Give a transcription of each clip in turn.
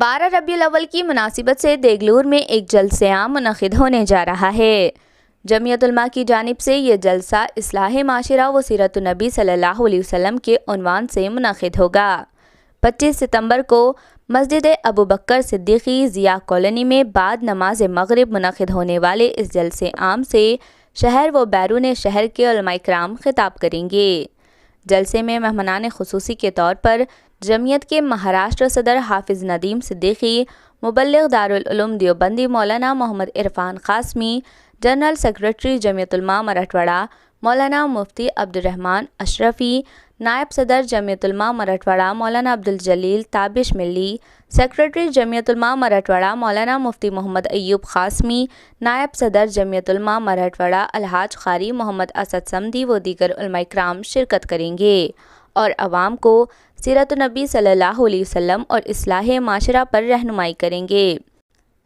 بارہ ربیع الاول کی مناسبت سے دیگلور میں ایک جلسہ عام منعقد ہونے جا رہا ہے۔ جمعیت علماء کی جانب سے یہ جلسہ اصلاح معاشرہ و سیرت النبی صلی اللہ علیہ وسلم کے عنوان سے منعقد ہوگا۔ پچیس ستمبر کو مسجد ابو بکر صدیقی ضیاء کالونی میں بعد نماز مغرب منعقد ہونے والے اس جلسے عام سے شہر و بیرون شہر کے علماء کرام خطاب کریں گے۔ جلسے میں مہمانان خصوصی کے طور پر جمعیت کے مہاراشٹر صدر حافظ ندیم صدیقی، مبلغ دارالعلوم دیوبندی مولانا محمد عرفان قاسمی، جنرل سیکرٹری جمعیت علماء مراٹھواڑہ، مولانا مفتی عبدالرحمن اشرفی، نائب صدر جمعیت علماء مراٹھواڑہ مولانا عبدالجلیل تابش ملی، سیکرٹری جمعیت علماء مراٹھواڑہ مولانا مفتی محمد ایوب قاسمی، نائب صدر جمعیت علماء مراٹھواڑہ الحاج قاری محمد اسد سمدی و دیگر علماء کرام شرکت کریں گے۔ اور عوام کو سیرت النبی صلی اللہ علیہ وسلم اور اصلاح معاشرہ پر رہنمائی کریں گے۔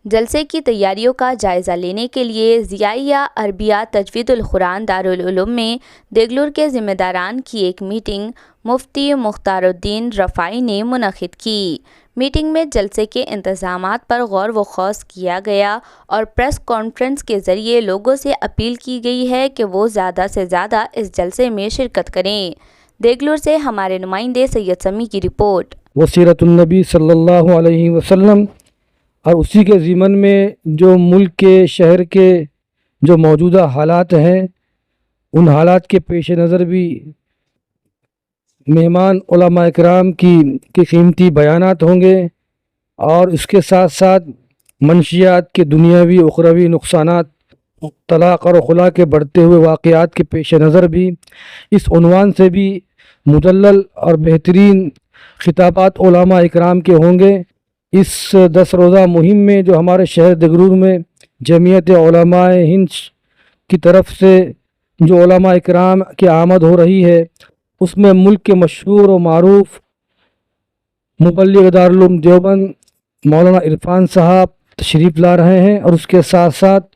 جلسے کی تیاریوں کا جائزہ لینے کے لیے ضیائیہ عربیہ تجوید القرآن دارالعلوم میں دیگلور کے ذمہ داران کی ایک میٹنگ مفتی مختار الدین رفائی نے منعقد کی۔ میٹنگ میں جلسے کے انتظامات پر غور و خوض کیا گیا اور پریس کانفرنس کے ذریعے لوگوں سے اپیل کی گئی ہے کہ وہ زیادہ سے زیادہ اس جلسے میں شرکت کریں۔ دیگلور سے ہمارے نمائندے سید سمی کی رپورٹ۔ وہ سیرت النبی صلی اللہ علیہ وسلم اور اسی کے ضمن میں جو ملک کے، شہر کے جو موجودہ حالات ہیں، ان حالات کے پیش نظر بھی مہمان علماء اکرام کی قیمتی بیانات ہوں گے اور اس کے ساتھ ساتھ منشیات کے دنیاوی، اخروی نقصانات طلاق اور خلا کے بڑھتے ہوئے واقعات کے پیش نظر بھی اس عنوان سے بھی مدلل اور بہترین خطابات علماء اکرام کے ہوں گے۔ اس دس روزہ مہم میں جو ہمارے شہر دگرور میں جمعیت علماء ہند کی طرف سے جو علماء اکرام کی آمد ہو رہی ہے، اس میں ملک کے مشہور و معروف مبلغ دارالعلوم دیوبند مولانا عرفان صاحب تشریف لا رہے ہیں اور اس کے ساتھ ساتھ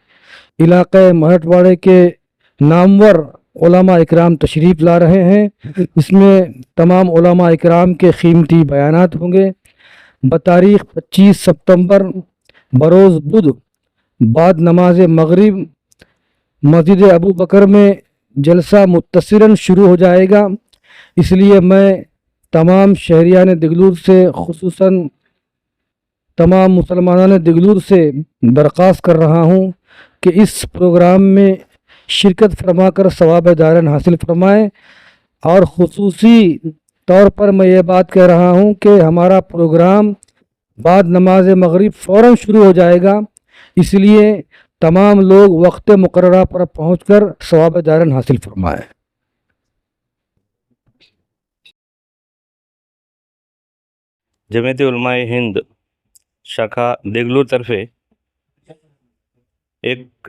علاقۂ مہٹواڑے کے نامور علماء اکرام تشریف لا رہے ہیں۔ اس میں تمام علماء اکرام کے قیمتی بیانات ہوں گے۔ بتاریخ پچیس ستمبر، بروز بدھ، بعد نماز مغرب، مسجد ابو بکر میں جلسہ متصراً شروع ہو جائے گا۔ اس لیے میں تمام شہریان دگلور سے، خصوصاً تمام مسلمانان دگلور سے درخواست کر رہا ہوں کہ اس پروگرام میں شرکت فرما کر ثواب دارن حاصل فرمائیں۔ اور خصوصی طور پر میں یہ بات کہہ رہا ہوں کہ ہمارا پروگرام بعد نماز مغرب فوراً شروع ہو جائے گا۔ اس لیے تمام لوگ وقت مقررہ پر پہنچ کر ثواب دارن حاصل فرمائیں۔ جمعیت علماء ہند شاکھا دیگلور طرفے ایک